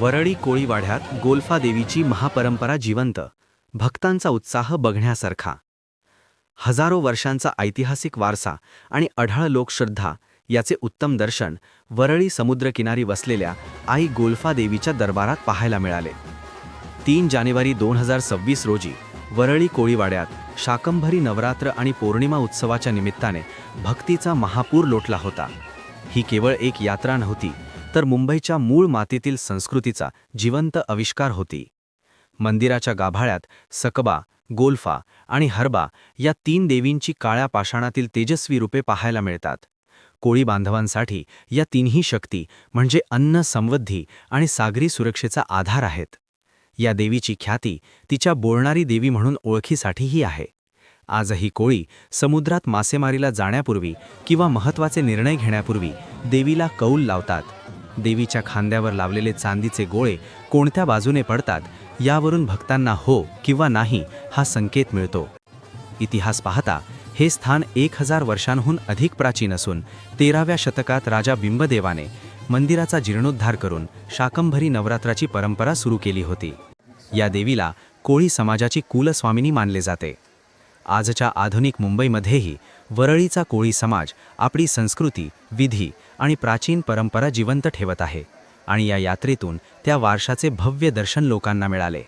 वरळी कोळीवाड्यात गोल्फा देवीची महापरंपरा जिवंत. भक्तांचा उत्साह बघण्यासारखा. हजारो वर्षांचा ऐतिहासिक वारसा आणि अढाळ लोकश्रद्धा याचे उत्तम दर्शन वरळी समुद्रकिनारी वसलेल्या आई गोल्फा देवीच्या दरबारात पाहायला मिळाले. तीन जानेवारी दोन हजार सव्वीस रोजी वरळी कोळीवाड्यात शाकंभरी नवरात्र आणि पौर्णिमा उत्सवाच्या निमित्ताने भक्तीचा महापूर लोटला होता. ही केवळ एक यात्रा नव्हती तर मुंबईच्या मूळ मातीतील संस्कृतीचा जिवंत आविष्कार होती. मंदिराच्या गाभाळ्यात सकबा गोल्फा आणि हरबा या तीन देवींची काळ्या पाषाणातील तेजस्वी रूपे पाहायला मिळतात. कोळी बांधवांसाठी या तिन्ही शक्ती म्हणजे अन्न समृद्धी आणि सागरी सुरक्षेचा आधार आहेत. या देवीची ख्याती तिच्या बोलणारी देवी म्हणून ओळखीसाठीही आहे. आजही कोळी समुद्रात मासेमारीला जाण्यापूर्वी किंवा महत्त्वाचे निर्णय घेण्यापूर्वी देवीला कौल लावतात देवीच्या खांद्यावर लावलेले चांदीचे गोळे कोणत्या बाजूने पडतात यावरून भक्तांना हो किंवा नाही हा संकेत मिळतो. इतिहास पाहता हे स्थान एक हजार वर्षांहून अधिक प्राचीन असून तेराव्या शतकात राजा बिंबदेवाने मंदिराचा जीर्णोद्धार करून शाकंभरी नवरात्राची परंपरा सुरू केली होती. या देवीला कोळी समाजाची कुलस्वामिनी मानले जाते. आजच्या आधुनिक मुंबईमध्येही वरळीचा कोळी समाज आपली संस्कृती विधी आणि प्राचीन परंपरा जिवंत ठेवत आहे आणि या यात्रेतून त्या वारशाचे भव्य दर्शन लोकांना मिळाले.